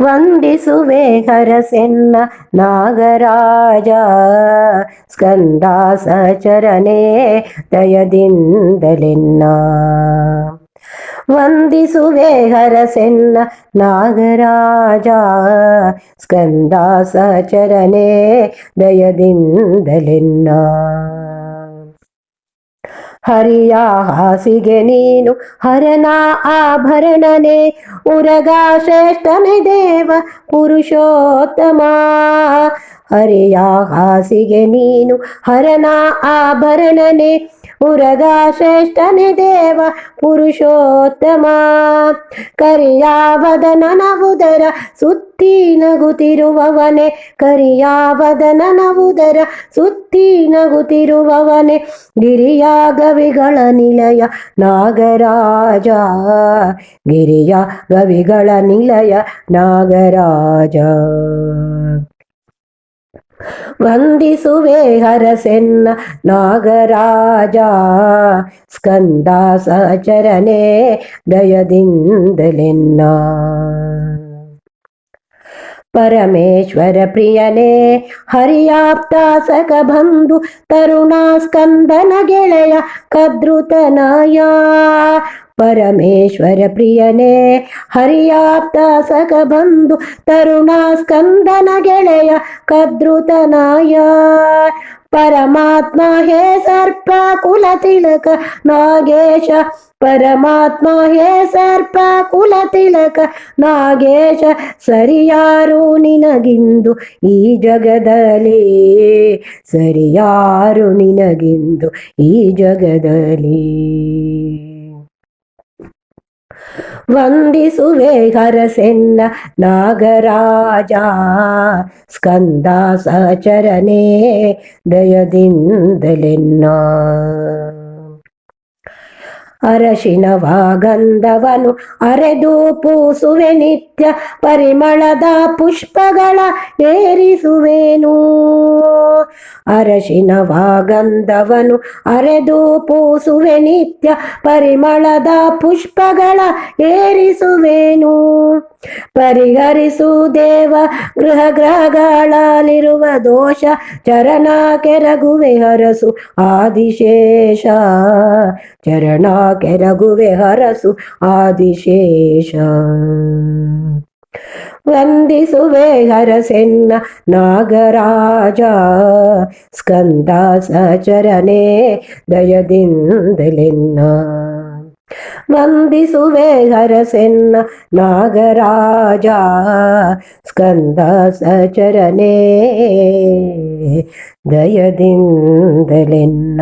ವಂದಿಸುವೆ ಹರಸೆನ್ನ ನಾಗರಾಜ ಸ್ಕಂದ ಸಚರನೆ ದಯದಿಂದಲೆನ್ನ ವಂದಿಸುವೆ ಹರಸೆನ್ನ ನಾಗರಾಜ ಸ್ಕಂದ ಸಚರನೆ ದಯದಿಂದಲೆನ್ನ ಹರಿಯ ಹಾಸಿಗೆ ನೀನು ಹರನ ಆಭರಣನೆ. ಉರಗ ಶ್ರೇಷ್ಠನೆ ದೇವ ಪುರುಷೋತ್ತಮ. ಹರಿಯ ಹಾಸಿಗೆ ನೀನು ಹರನ ಆಭರಣನೆ. ಶ್ರೇಷ್ಠನೆ ದೇವ ಪುರುಷೋತ್ತಮ. ಕರಿಯ ವದನ ನವುದರ ಸುತ್ತಿ ನಗುತ್ತಿರುವವನೆ ಉದರ ಸುತ್ತಿ ನಗುತ್ತಿರುವವನೆ ಗಿರಿಯ ಗವಿಗಳ ನಿಲಯ ನಾಗರಾಜ. ಗಿರಿಯ ಗವಿಗಳ ನಿಲಯ ನಾಗರಾಜ. ವಂದಿಸುವೆ ಹರಸೆನ್ನ ನಾಗರಾಜ. ಸ್ಕಂದ ಸಹಚರಣೆ ದಯದಿಂದಲೆನ್ನ. ಪರಮೇಶ್ವರ ಪ್ರಿಯನೇ, ಹರಿಯಾಪ್ತ ಸಕ ಬಂಧು ತರುಣ ಸ್ಕಂದನ ಗೆಳೆಯ ಕದ್ರುತನಾಯ. ಪರಮೇಶ್ವರ ಪ್ರಿಯನೇ ಹರಿಯಾಪ್ತ ಸಖ ಬಂಧು ತರುಣ ಸ್ಕಂದನ ಗೆಳೆಯ ಕದ್ರುತನಾಯ. ಪರಮಾತ್ಮ ಹೇ ಸರ್ಪ ಕುಲ ತಿಲಕ, ನಾಗೇಶ, ಪರಮಾತ್ಮ ಹೇ ಸರ್ಪ ಕುಲ ತಿಲಕ, ನಾಗೇಶ, ಸರಿಯಾರು ನಿನಗಿಂದು ಈ ಜಗದಲ್ಲಿ. ಸರಿಯಾರು ನಿನಗಿಂದು ಈ ಜಗದಲ್ಲಿ. ವಂದಿಸುವೆ ಹರಸೆನ್ನ ನಾಗರಾಜ ಸ್ಕಂದ ಸಚರನೆ ದಯದಿಂದಲೆನ್ನ. ಅರಶಿನವ ಗಂಧವನು ಅರೆದು ಪೂಸುವೆ ನಿತ್ಯ ಪರಿಮಳದ ಪುಷ್ಪಗಳ ಏರಿಸುವೆನು. ಅರಶಿನವ ಗಂಧವನು ಅರೆದು ಪೂಸುವೆ ನಿತ್ಯ ಪರಿಮಳದ ಪುಷ್ಪಗಳ ಏರಿಸುವೆನು. ಪರಿಹರಿಸು ದೇವ ಗೃಹ ಗ್ರಹಗಳಲ್ಲಿರುವ ದೋಷ ಚರಣ ಕೆರಗುವೆ ಹರಸು ಆದಿಶೇಷ. ಚರಣ ಕೆರಗುವೆ ಹರಸು ಆದಿಶೇಷ. ವಂದಿಸುವೆ ಹರಸೆನ್ನ ನಾಗರಾಜ. ಸ್ಕಂದ ಸಚರನೆ ದಯದಿಂದಲೆನ್ನ. ವಂದಿಸುವೆ ಹರಸೆನ್ನ ನಾಗರಾಜ. ಸ್ಕಂದ ಸಚರನೆ ದಯದಿಂದಲೆನ್ನ.